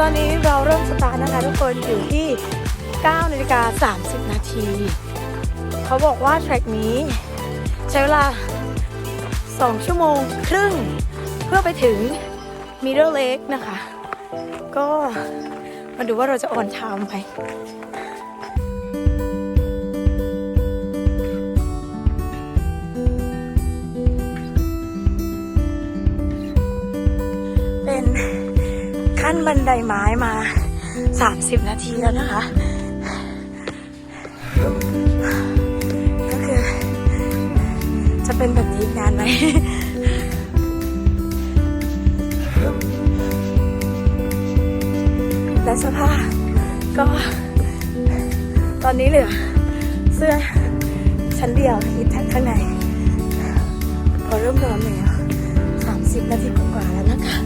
ตอนนี้เราเริ่มสตาร์ทนะคะทุกคนอยู่ที่9นาฬิกา30 นาที เขาบอกว่าแทร็กนี้ใช้เวลา 2 ชั่วโมงครึ่ง เพื่อไปถึง Middle Lake นะคะ ก็มาดูว่าเราจะออนไทม์ไหมเป็ ขั้นบันไดไม้มา 30 นาทีแล้วนะคะ ก็คือ จะเป็นแบบนี้นานไหมและเสภาพก็ ตอนนี้เหลือ เสื้อชั้นเดียวฮิตแท็กข้างใน พอเริ่มร้อนแล้วสามสิบนาทีกว่าแล้วนะคะ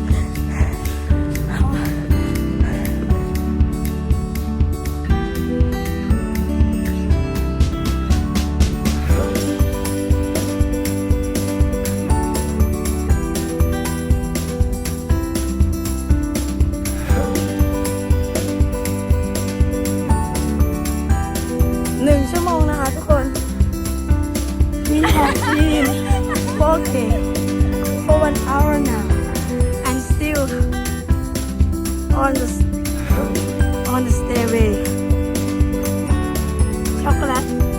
have been walking for an hour now. And still on the on the stairway. ช็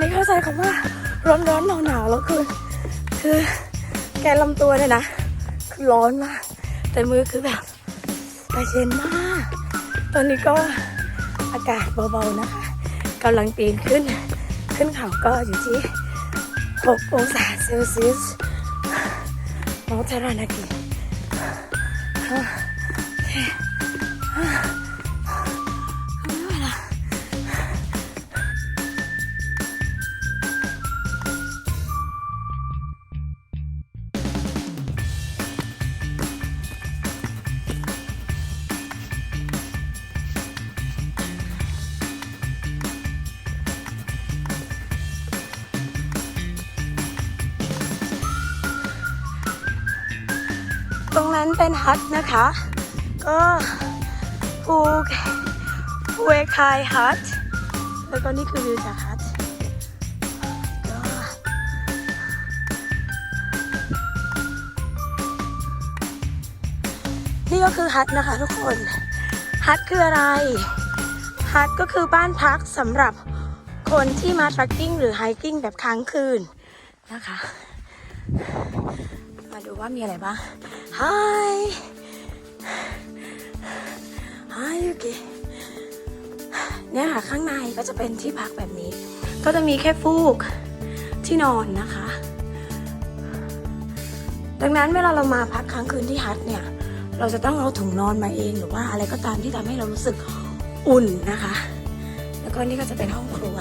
ตอนนี้เข้าใจคำว่าร้อนร้อนหนาวหนาวๆแล้วคือคือแกนลำตัวเนี่ยนะคือร้อนมาก แต่มือคือแบบเย็นมาก ตอนนี้ก็อากาศเบาๆนะคะกำลังปีนขึ้น ขึ้นเขาก็อยู่ที่ 6 องศาเซลเซียสมอเทรานากิ ตรงนั้นเป็นฮัทนะคะ ก็ภูภูเวคายฮัทแล้วก็นี่คือวิวจากฮัทก็นี่ก็คือฮัทนะคะทุกคน ฮัทคืออะไร ฮัทก็คือบ้านพักสำหรับคนที่มาทรัคกิ้งหรือไฮกิ้งแบบค้างคืนนะคะ ดูว่ามีอะไรบ้าง Hi Hi ยูกิเนี่ยค่ะข้างในก็จะเป็นที่พักแบบนี้ ก็จะมีแค่ฟูกที่นอนนะคะ ดังนั้นเวลาเรามาพักค้างคืนที่ฮัทเนี่ย เราจะต้องเอาถุงนอนมาเองหรือว่าอะไรก็ตามที่ทำให้เรารู้สึกอุ่นนะคะ แล้วก็นี่ก็จะเป็นห้องครัว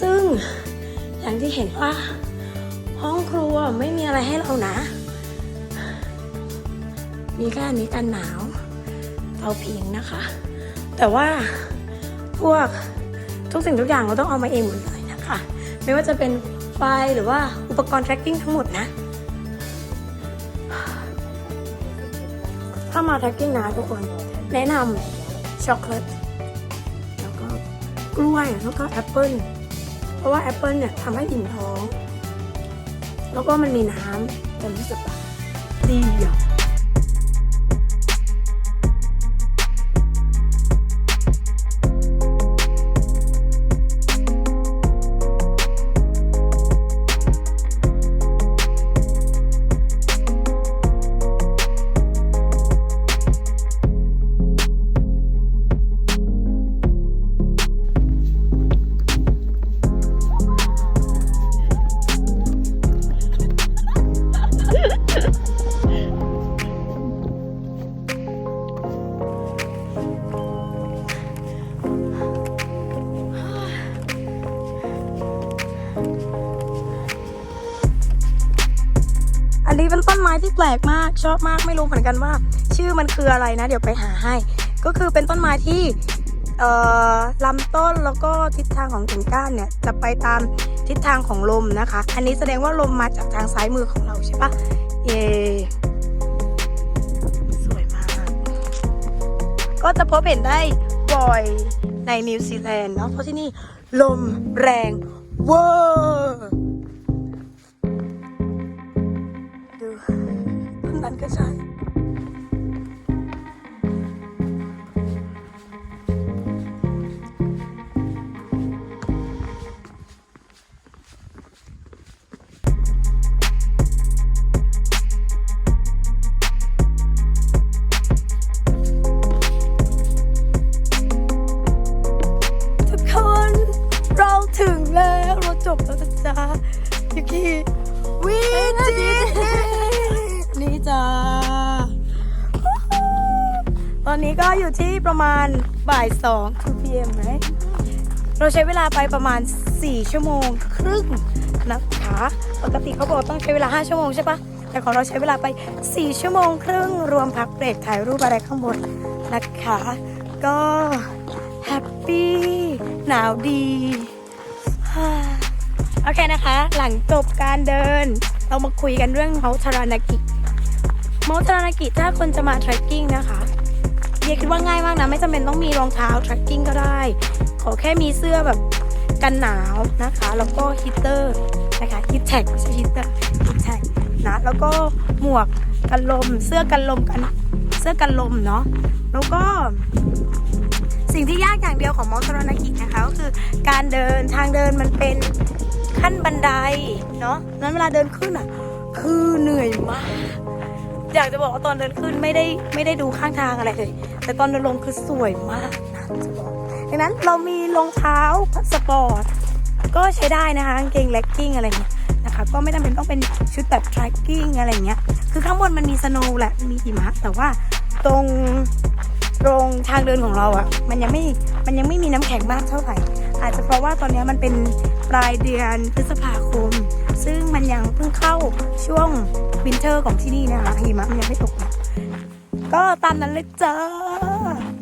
ซึ่งอย่างที่เห็นว่า ห้องครัวไม่มีอะไรให้เรานะ มีแค่นนี้กันหนาวเตาผิงนะคะ แต่ว่าพวกทุกสิ่งทุกอย่างเราต้องเอามาเองหมดเลยนะคะ ไม่ว่าจะเป็นไฟหรือว่าอุปกรณ์ tracking ทั้งหมดนะ ถ้ามา tracking นะทุกคน แนะนำช็อกโกแลตแล้วก็กล้วยแล้วก็แอปเปิ้ลเพราะว่าแอปเปิ้ลเนี่ยทำให้อิ่มท้อง แล้วก็มันมีน้ำจนรู้สึกแบบดีอะันนี้เป็นต้นไม้ที่แปลกมาก ชอบมากไม่รู้เหมือนกันว่า ชื่อมันคืออะไรนะ เดี๋ยวไปหาให้ ก็คือเป็นต้นไม้ที่ลำต้นแล้วก็ทิศทางของกิ่งก้านเนี่ยจะไปตามทิศทางของลมนะคะ อันนี้แสดงว่าลมมาจากทางซ้ายมือของเราใช่ปะเยสวยมาก ก็จะพบเห็นได้บ่อยในนิวซีแลนด์เนาะเพราะที่นี่ลมแรงเวอร์ ต้นนั้นก็ใช่ทุ อยู่ที่ประมาณบ่ายสอง2 p.m. ไหมเราใช้เวลาไปประมาณ 4 ชั่วโมงครึ่งนะคะปกติเขาบอกต้องใช้เวลา 5 ชั่วโมงใช่ปะแต่ของเราใช้เวลาไป 4 ชั่วโมงครึ่ง รวมพักเบรกถ่ายรูปอะไรข้างบนนะคะ ก็แฮปปี้หนาวดีโอเคนะคะ หลังจบการเดิน เรามาคุยกันเรื่องเมาทารานากิ เมาทารานากิถ้าคนจะมาเทรคกิ้งนะคะ เดียคิดว่าง่ายมากนะ ไม่จำเป็นต้องมีรองเท้าเทรคกิ้งก็ได้ ขอแค่มีเสื้อแบบกันหนาวนะคะ แล้วก็ฮีเตอร์นะคะฮีทแท็กไม่ใช่ฮีเตอร์ฮีทแท็กนะแล้วก็หมวกกันลม เสื้อกันลมกันเสื้อกันลมเนาะแล้วก็สิ่งที่ยากอย่างเดียวของมอสโรนากินะคะก็คือการเดินทางเดินมันเป็นขั้นบันไดเนาะนั้นเวลาเดินขึ้นอะ คือเหนื่อยมาก อยากจะบอกว่าตอนเดินขึ้นไม่ได้ไม่ได้ดูข้างทางอะไรเลย แต่ตอนเดินลงคือสวยมากนะจะบอกดังนั้นเรามีรองเท้าสปอร์ตก็ใช้ได้นะคะกางเกงเลกกิ้งอะไรเงี้ยนะคะก็ไม่จำเป็นต้องเป็นชุดแบบ trekking อะไรเงี้ยคือข้างบนมันมีสโนว์แหละมีหิมะแต่ว่าตรงตรงทางเดินของเราอะ่ะ มันยังไม่มันยังไม่มีน้ำแข็งมากเท่าไหร่ อาจจะเพราะว่าตอนนี้มันเป็นปลายเดือนพฤษภาคม ซึ่งมันยังเพิ่งเข้าช่วง วินเทอร์ของที่นี่นะคะหิมะมันยังไม่ตก ก็ตามนั้นเลยจ้า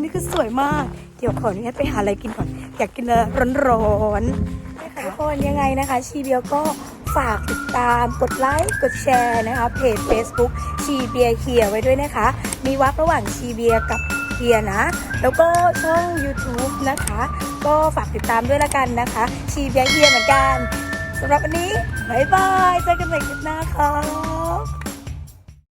นี่คือสวยมาก เดี๋ยวขออนุญาตไปหาอะไรกินก่อน อยากกินอะไรร้อนๆนะคะทุกคนยังไงนะคะ ชีเบียวก็ฝากติดตามกดไลค์กดแชร์นะคะ เพจ Facebook ชีเบียเคียไว้ด้วยนะคะ มีวักระหว่างชีเบียกับเคียนะ แล้วก็ช่อง YouTube นะคะ ก็ฝากติดตามด้วยละกันนะคะ ชีเบียเคียเหมือนกันสำหรับวันนี้ บ๊ายบาย เจอกันใหม่คลิปหน้าค่ะ